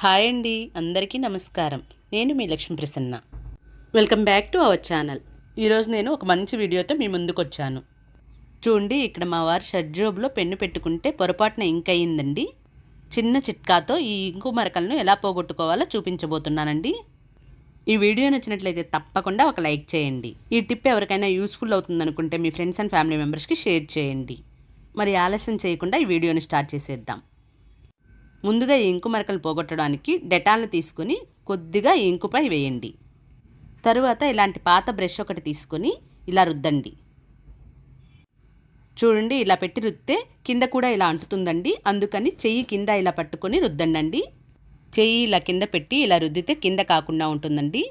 Hi అండి అందరికీ నమస్కారం. నేను మీ Lakshmi Prasanna. Welcome back to our channel. ఈరోజు నేను ఒక మంచి వీడియోతో మీ ముందుకు వచ్చాను చూడండి ఇక్కడ మా వారు షర్ట్ జోబులో పెన్ను పెట్టుకుంటే పొరపాటున ఇంక్ అయ్యిందండి. చిన్న చిట్కాతో ఈ ఇంకు మరకలను ఎలా పోగొట్టుకోవాలో చూపించబోతున్నానండి. ఈ వీడియో నచ్చినట్లయితే తప్పకుండా ఒక లైక్ చేయండి. ఈ టిప్ ఎవరికైనా యూస్ఫుల్ అవుతుందనుకుంటే మీ ఫ్రెండ్స్ అండ్ ఫ్యామిలీ మెంబర్స్కి షేర్ చేయండి. మరి ఆలస్యం చేయకుండా ఈ వీడియోని స్టార్ట్ చేసేద్దాం. ముందుగా ఈ ఇంకు మరకలు పోగొట్టడానికి డెటాల్ను తీసుకుని కొద్దిగా ఈ ఇంకుపై వేయండి. తరువాత ఇలాంటి పాత బ్రష్ ఒకటి తీసుకొని ఇలా రుద్దండి. చూడండి ఇలా పెట్టి రుద్దితే కింద కూడా ఇలా అంటుతుందండి. అందుకని చెయ్యి కింద ఇలా పట్టుకొని రుద్దండి చెయ్యి ఇలా కింద పెట్టి ఇలా రుద్దితే కింద కాకుండా ఉంటుందండి.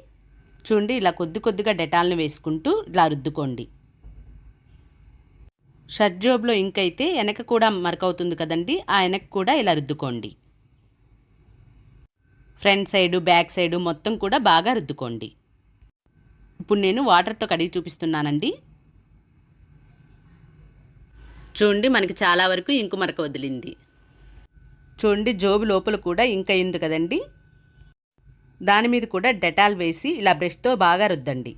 చూడండి ఇలా కొద్ది కొద్దిగా డెటాల్ని వేసుకుంటూ ఇలా రుద్దుకోండి. షర్ట్ జోబ్లో ఇంక్ అయితే వెనక కూడా మరకవుతుంది కదండి ఆ వెనక కూడా ఇలా రుద్దుకోండి. ఫ్రంట్ సైడు బ్యాక్ సైడు మొత్తం కూడా బాగా రుద్దుకోండి. ఇప్పుడు నేను వాటర్తో కడిగి చూపిస్తున్నానండి. చూడండి మనకి చాలా వరకు ఇంకు మరక వదిలింది. చూడండి జోబు లోపల కూడా ఇంక అయింది కదండి. దాని మీద కూడా డెటాల్ వేసి ఇలా బ్రష్తో బాగా రుద్దండి.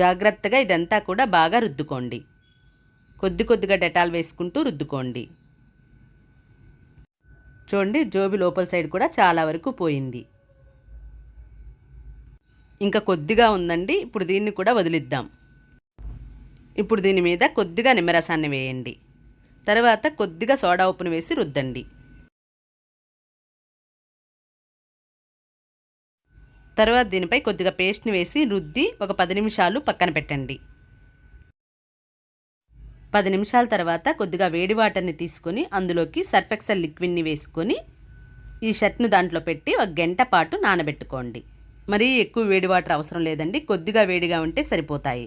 జాగ్రత్తగా ఇదంతా కూడా బాగా రుద్దుకోండి. కొద్ది కొద్దిగా డెటాల్ వేసుకుంటూ రుద్దుకోండి. చూడండి జోబి లోపల సైడ్ కూడా చాలా వరకు పోయింది. ఇంకా కొద్దిగా ఉందండి ఇప్పుడు దీన్ని కూడా వదిలిద్దాం. ఇప్పుడు దీని మీద కొద్దిగా నిమ్మరసాన్ని వేయండి. తర్వాత కొద్దిగా సోడా ఉప్పును వేసి రుద్దండి. తర్వాత దీనిపై కొద్దిగా పేస్ట్ని వేసి రుద్ది ఒక పది నిమిషాలు పక్కన పెట్టండి. పది నిమిషాల తర్వాత కొద్దిగా వేడి వాటర్ని తీసుకొని అందులోకి సర్ఫెక్సల్ లిక్విడ్ని వేసుకొని ఈ షర్ట్ను దాంట్లో పెట్టి ఒక గంట పాటు నానబెట్టుకోండి. మరీ ఎక్కువ వేడి వాటర్ అవసరం లేదండి. కొద్దిగా వేడిగా ఉంటే సరిపోతాయి.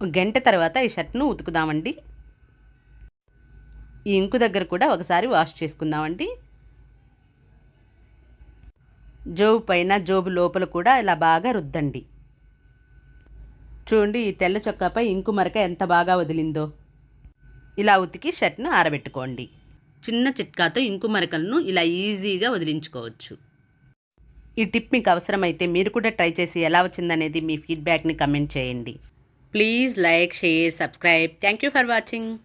ఒక గంట తర్వాత ఈ షర్ట్ను ఉతుకుదామండి. ఈ ఇంకు దగ్గర కూడా ఒకసారి వాష్ చేసుకుందామండి. జోబు పైన జోబు లోపల కూడా ఇలా బాగా రుద్దండి. చూడండి ఈ తెల్ల చొక్కాపై ఇంకు మరక ఎంత బాగా వదిలిందో. ఇలా ఉతికి షర్ట్ను ఆరబెట్టుకోండి. చిన్న చిట్కాతో ఇంకు మరకలను ఇలా ఈజీగా వదిలించుకోవచ్చు. ఈ టిప్ మీకు అవసరమైతే మీరు కూడా ట్రై చేసి ఎలా వచ్చిందనేది మీ ఫీడ్బ్యాక్ని కమెంట్ చేయండి. Please like share subscribe. Thank you for watching.